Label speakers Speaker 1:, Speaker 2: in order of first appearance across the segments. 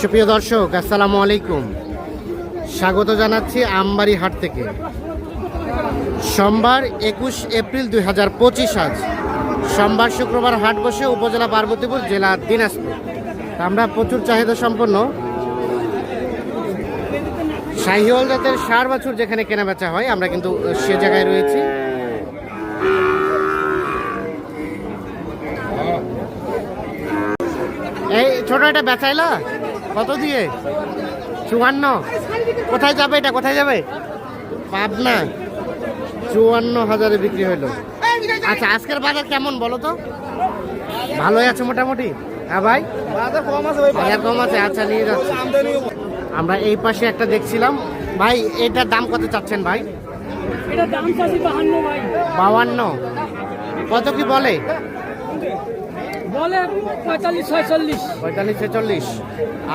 Speaker 1: সুপ্রিয় দর্শক, আসসালামু আলাইকুম। স্বাগত জানাচ্ছি আমবাড়ি হাট থেকে। সোমবার একুশ এপ্রিল দুই হাজার পঁচিশ আজ। সোমবার শুক্রবার হাট বসে উপজেলা পার্বতীপুর জেলা দিনাজপুর। আমরা প্রচুর চাহিদা সম্পন্ন। শাহিওয়াল জাতের সার বাছুর যেখানে কেনাবেচা হয়, আমরা কিন্তু সে জায়গায় রয়েছি এই ছোট এটা বেচাইলা? কত দিয়ে? চুয়ান্ন। কোথায় যাবে এটা? কোথায় যাবে? পাবনা। চুয়ান্ন হাজারে বিক্রি হইল। আচ্ছা আজকের বাজার কেমন বলো তো? ভালোই আছে মোটামুটি? হ্যাঁ ভাই?
Speaker 2: বাজার কম আছে ভাই
Speaker 1: কম আছে আচ্ছা নিয়ে যাচ্ছি। আমরা এই পাশে একটা দেখছিলাম। ভাই এটার দাম কত চাচ্ছেন ভাই?
Speaker 3: এটা দাম বাহান্ন।
Speaker 1: কত কি বলে?
Speaker 3: বলে পঁয়তাল্লিশ ছয়চল্লিশ।
Speaker 1: পঁয়তাল্লিশ ছেচল্লিশ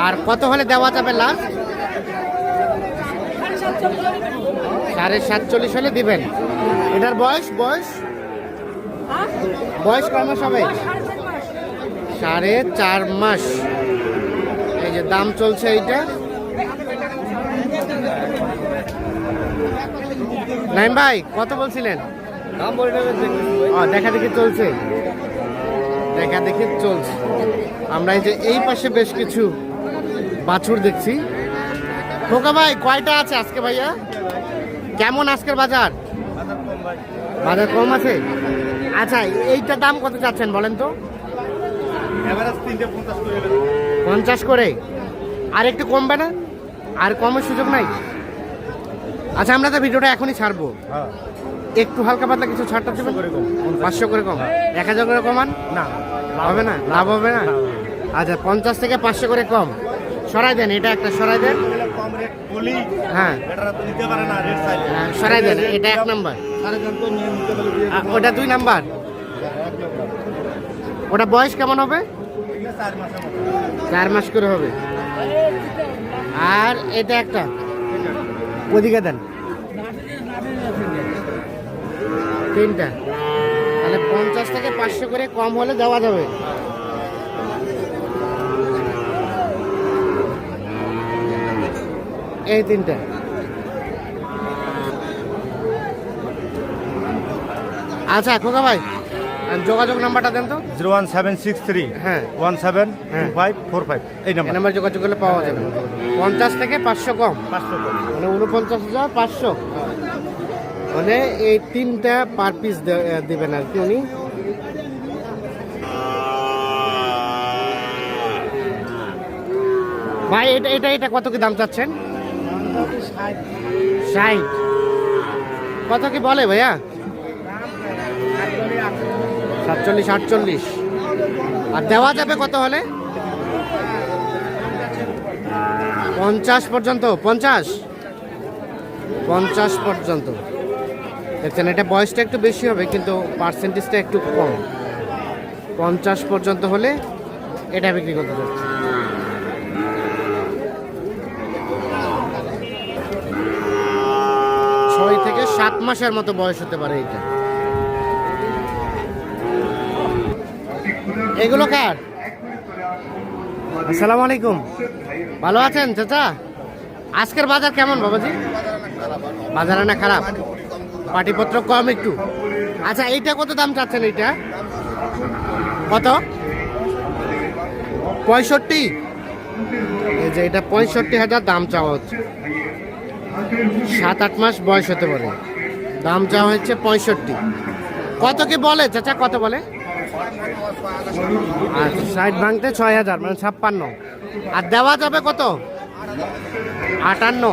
Speaker 1: আর কত হলে দেওয়া যাবে লাস্ট? সাড়ে সাতচল্লিশ হলে দিবেন। এটার বয়স বয়স? বয়স কয় মাস হবে? সাড়ে চার মাস। এই যে দাম চলছে এইটা। নাইম ভাই কত বলছিলেন?
Speaker 2: দাম বলে
Speaker 1: ও দেখা দেখি চলছে। দেখা দেখি চলছে। আমরা এই যে এই পাশে বেশ কিছু বাছুর দেখছি। খোকা ভাই কয়টা আছে আজকে ভাইয়া? কেমন আজকের বাজার? বাজার কম আছে? আচ্ছা এইটার দাম কত চাচ্ছেন বলেন তো?
Speaker 2: পঞ্চাশ করে।
Speaker 1: আর একটু কমবে না? আর কমের সুযোগ নাই? আচ্ছা আমরা তো ভিডিওটা এখনই ছাড়বো।
Speaker 2: হ্যাঁ।
Speaker 1: একটু হালকা পাতলা কিছু ছাড়টা দেবেন? পাঁচশো করে কম এক হাজার করে কমান?
Speaker 2: না।
Speaker 1: হবে না? লাভ হবে না? আচ্ছা পঞ্চাশ থেকে পাঁচশো করে কম। সরাই দেন এটা একটা সরাই দেন। হ্যাঁ। হ্যাঁ, সরাই দেন এটা এক নাম্বার। ওটা দুই নাম্বার। ওটা বয়স কেমন হবে?
Speaker 2: চার
Speaker 1: মাস করে হবে। আর এটা একটা। ওদিকে দেন। তিনটা। তাহলে পঞ্চাশ থেকে পাঁচশো করে কম হলে দেওয়া যাবে। এই তিনটা। আচ্ছা খোকা ভাই যোগাযোগ নাম্বারটা দেন তো।
Speaker 2: Zero one seven six three
Speaker 1: হ্যাঁ।
Speaker 2: ওয়ান সেভেন
Speaker 1: হ্যাঁ।
Speaker 2: ফাইভ ফোর ফাইভ এই
Speaker 1: এই
Speaker 2: নাম্বার
Speaker 1: নাম্বার যোগাযোগ করলে পাওয়া যাবে। পঞ্চাশ থেকে পাঁচশো কম।
Speaker 2: পাঁচশো কম।
Speaker 1: মানে উনপঞ্চাশ হাজার পাঁচশো। মানে এই তিনটা পার পিস দেবেন আর কি উনি। ভাই এটা এটা এটা কত কি দাম চাচ্ছেন? ষাট। কত কি বলে ভাইয়া? সাতচল্লিশ, আটচল্লিশ। আর দেওয়া যাবে কত হলে? পঞ্চাশ পর্যন্ত, পঞ্চাশ? পঞ্চাশ পর্যন্ত। দেখছেন, এটা বয়সটা একটু বেশি হবে, কিন্তু পার্সেন্টেজটা একটু কম। পঞ্চাশ পর্যন্ত হলে এটা বিক্রি করতে যাচ্ছে ছয় থেকে সাত মাসের মতো বয়স হতে পারে এটা এগুলো কার? আসসালামু আলাইকুম। ভালো আছেন চাচা? আজকের বাজার কেমন বাবাজি? বাজার না খারাপ? পাটিপত্র কম একটু। আচ্ছা এইটা কত দাম চাচ্ছেন এইটা? কত? পঁয়ষট্টি? এই যে এটা পঁয়ষট্টি হাজার দাম চাওয়া হচ্ছে। সাত আট মাস বয়স হতে পারে। দাম চাওয়া হচ্ছে পঁয়ষট্টি। কত কি বলে চাচা? কত বলে? ষাট ভাঙতে ছয় হাজার মানে ছাপ্পান্ন। আর দেওয়া যাবে কত? আটান্ন।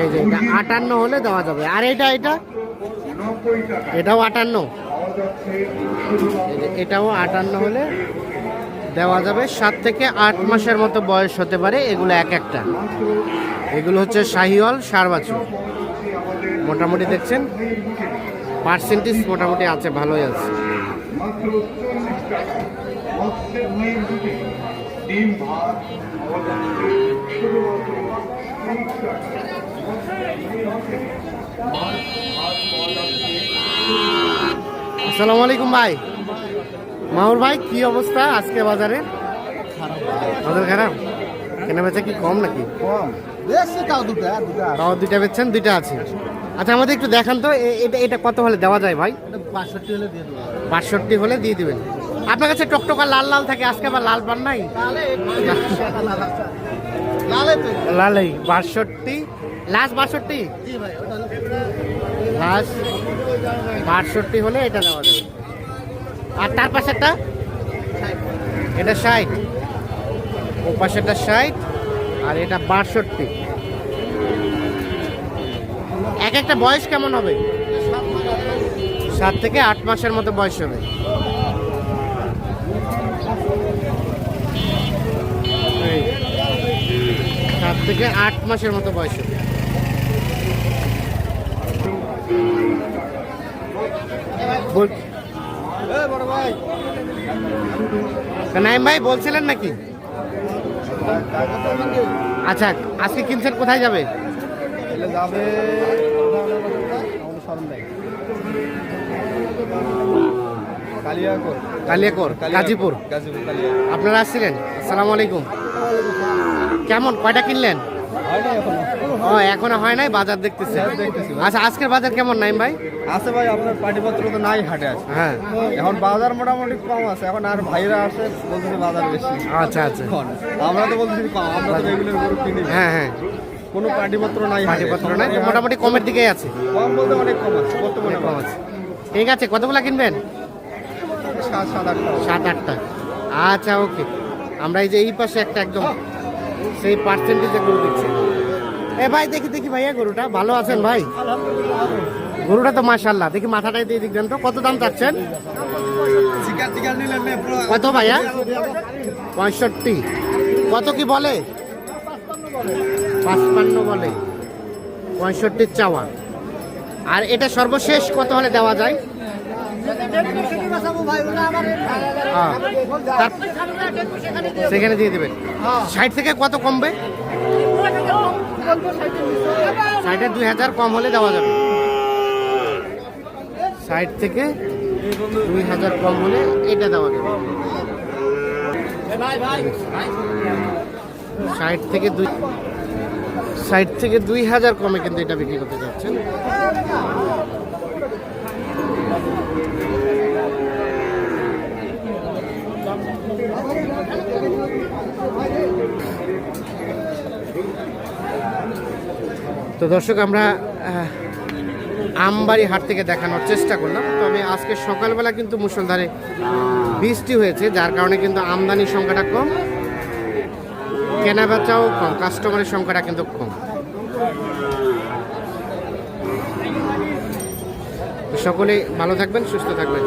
Speaker 1: এই যে আটান্ন হলে দেওয়া যাবে। আর এটা এটা? এটাও আটান্ন। এটাও আটান্ন হলে দেওয়া যাবে। সাত থেকে আট মাসের মতো বয়স হতে পারে এগুলো এক একটা। এগুলো হচ্ছে শাহিওয়াল সার মোটামুটি দেখছেন? পার্সেন্টেজ মোটামুটি আছে ভালোই আছে। আসসালামু আলাইকুম ভাই। মাহুর ভাই কি অবস্থা আজকে বাজারে? বাজার খারাপ? কেনা বেচা কি কম নাকি?
Speaker 2: কম। বেশি তাও দুটো দুটো
Speaker 1: বেচছেন দুইটা আছে। আচ্ছা আমাদের একটু দেখান তো এটা এটা কত হলে দেওয়া যায় ভাই?
Speaker 2: বাষট্টি হলে দিয়ে দেবো।
Speaker 1: বাষট্টি হলে দিয়ে দিবেন। আপনার কাছে টকটকা লাল লাল থাকে আজকে আবার লাল পান নাই? লালই বাষট্টি। লাস্ট বাষট্টি? লাস্ট বাষট্টি হলে এটা দেওয়া যাবে। আর তার পাশেরটা? এটা ষাট। ও পাশেরটা ষাট আর এটা বাষট্টি। এক একটা বয়স কেমন হবে? সাত থেকে আট মাসের মতো বয়স হবে। সাত থেকে আট মাসের মতো বয়স হবে।
Speaker 2: ভাই
Speaker 1: বলছিলেন নাকি? আচ্ছা আজকে কিনছেন কোথায় যাবে?
Speaker 2: এলে যাবে। কালিয়াকোর
Speaker 1: গাজীপুর। আপনারা আসছিলেন? আসসালামু আলাইকুম। কেমন কয়টা কিনলেন?
Speaker 2: হয়
Speaker 1: ও এখনও হয় নাই? বাজার দেখতেছে। আচ্ছা আজকের বাজার কেমন নাই ভাই?
Speaker 2: আছে ভাই আপনার পাটিপত্র তো নাই হাটে আছে
Speaker 1: হ্যাঁ।
Speaker 2: এখন বাজার মোটামুটি কম আছে। এখন আর ভাইরা আসে বলতেছে বাজার বেশি।
Speaker 1: আচ্ছা আচ্ছা।
Speaker 2: আমরা তো বলতেছি কম আমরা তো রেগুলার গরু কিনি
Speaker 1: হ্যাঁ হ্যাঁ।
Speaker 2: কোনো পাটিপত্র নাই হাটে।
Speaker 1: পাটিপত্র নাই মোটামুটি কমের দিকেই আছে।
Speaker 2: কম বলতে অনেক কম আছে বর্তমানে
Speaker 1: কম আছে। ঠিক আছে কতগুলো কিনবেন?
Speaker 2: সাত আটটা।
Speaker 1: আচ্ছা ওকে। আমরা এই যে এই পাশে একটা একদম সেই পার্সেন্টেজে গরু দেখছি। এ ভাই দেখি দেখি ভাইয়া গরুটা। ভালো আছেন ভাই? গরুটা তো মাশাল্লাহ দেখি মাথাটাই দিয়ে দিক দেন তো। কত দাম চাচ্ছেন? কত ভাইয়া? পঁয়ষট্টি। কত কি বলে? পাঁচপান্ন বলে, পঁয়ষট্টির চাওয়া। আর এটা সর্বশেষ কত হলে দেওয়া যায়? হ্যাঁ। সেখানে দিয়ে দেবেন। ষাট থেকে কত কমবে? ষাটের দুই হাজার কম হলে দেওয়া যাবে। ষাট থেকে দুই হাজার কম হলে এটা দেওয়া যাবে। ষাট থেকে দুই ষাট থেকে দুই হাজার কমে কিন্তু এটা বিক্রি করতে যাচ্ছেন। তো দর্শক, আমরা আমবাড়ি হাট থেকে দেখানোর চেষ্টা করলাম, তবে আজকে সকালবেলা কিন্তু মুসলধারে বৃষ্টি হয়েছে, যার কারণে কিন্তু আমদানির সংখ্যাটা কম। কেনা বেচাও কম কাস্টমারের সংখ্যাটা কিন্তু কম। সকলেই সকলে ভালো থাকবেন সুস্থ থাকবেন।